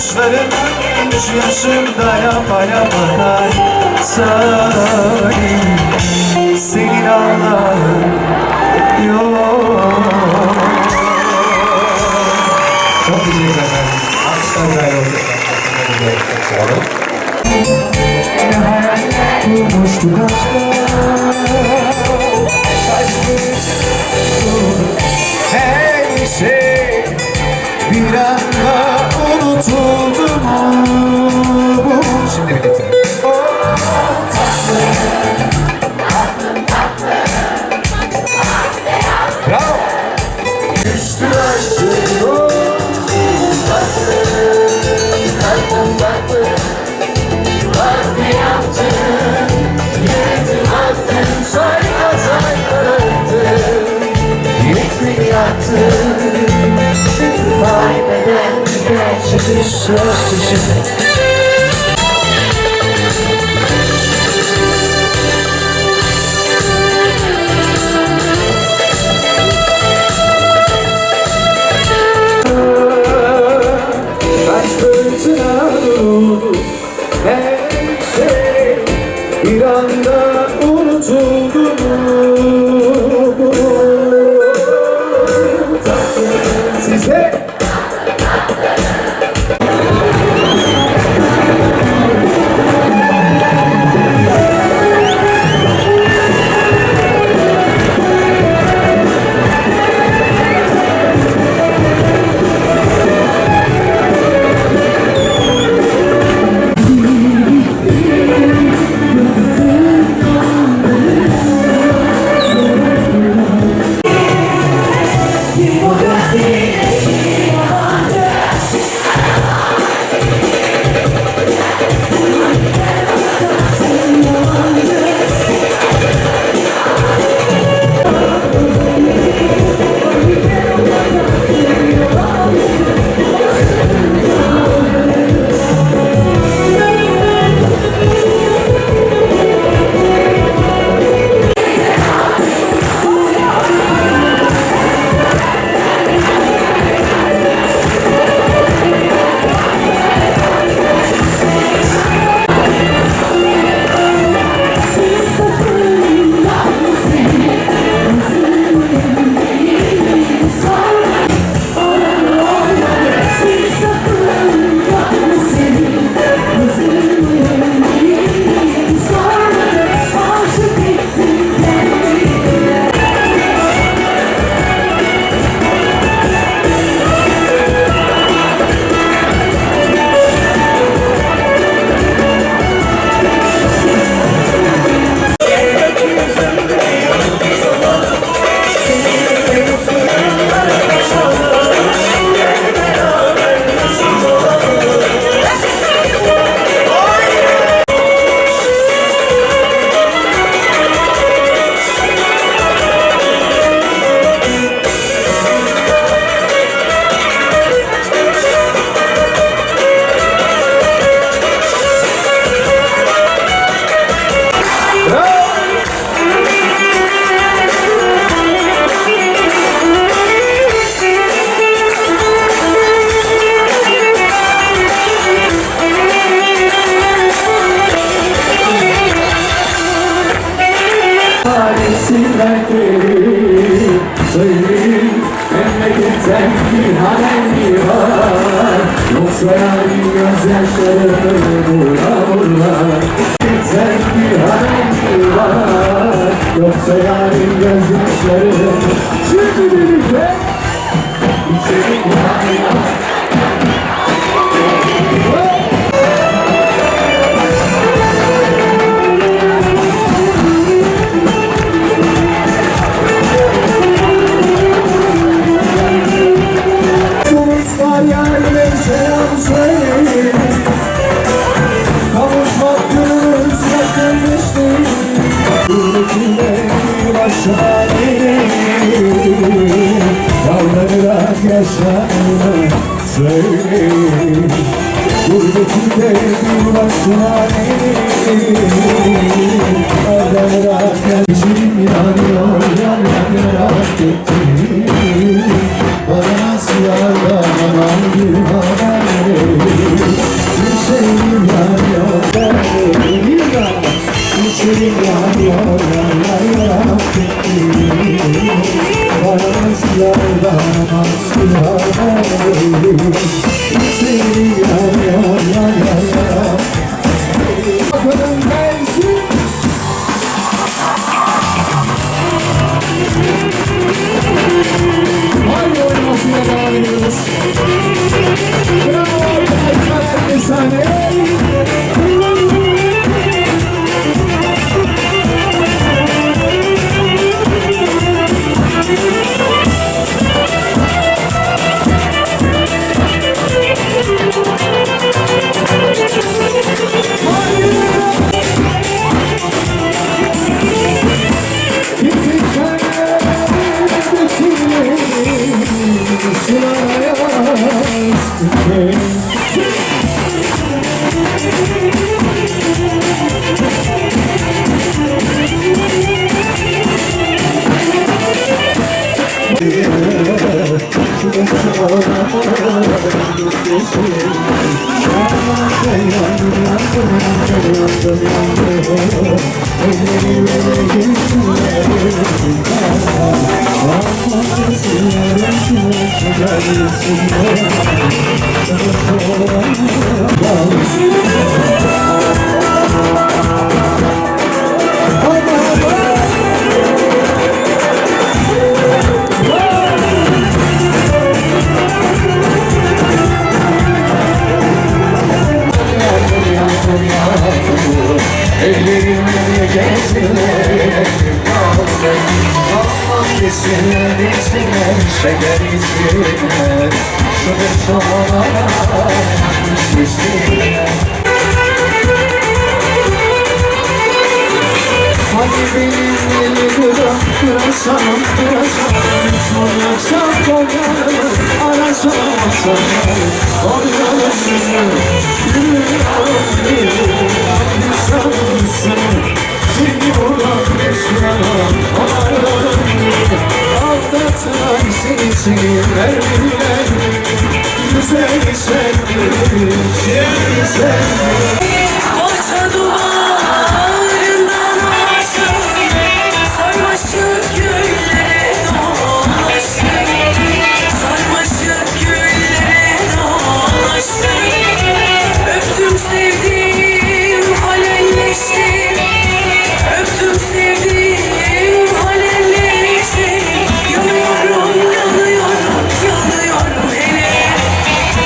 Saçların üç yaşımda yapa yapa kay Salim Senin Allah'ın yok Çok teşekkür ederim. Alkışlar güzel oldu. Çok sağ olun. It's just a. Söyleyin memleketten bir haber Yoksa yarın gözyaşları vura vura Memleketten bir haber Yoksa yarın gözyaşları Şimdi söyleyin Gurbetinde bir başına Yalvararak yaşlarını yanıyor Yalvararak gitti bana Ellerimle Aman desinler desinler Şeker istiyorlar Şu bir sonlara Üstüne Hani benim eli duran Kırasam kırasam Sorarsam koyarım Arasam sorarım Koyarım Yürüyorum Sanırsın sensin sevinler bilen Güzeli sen, güzeli sen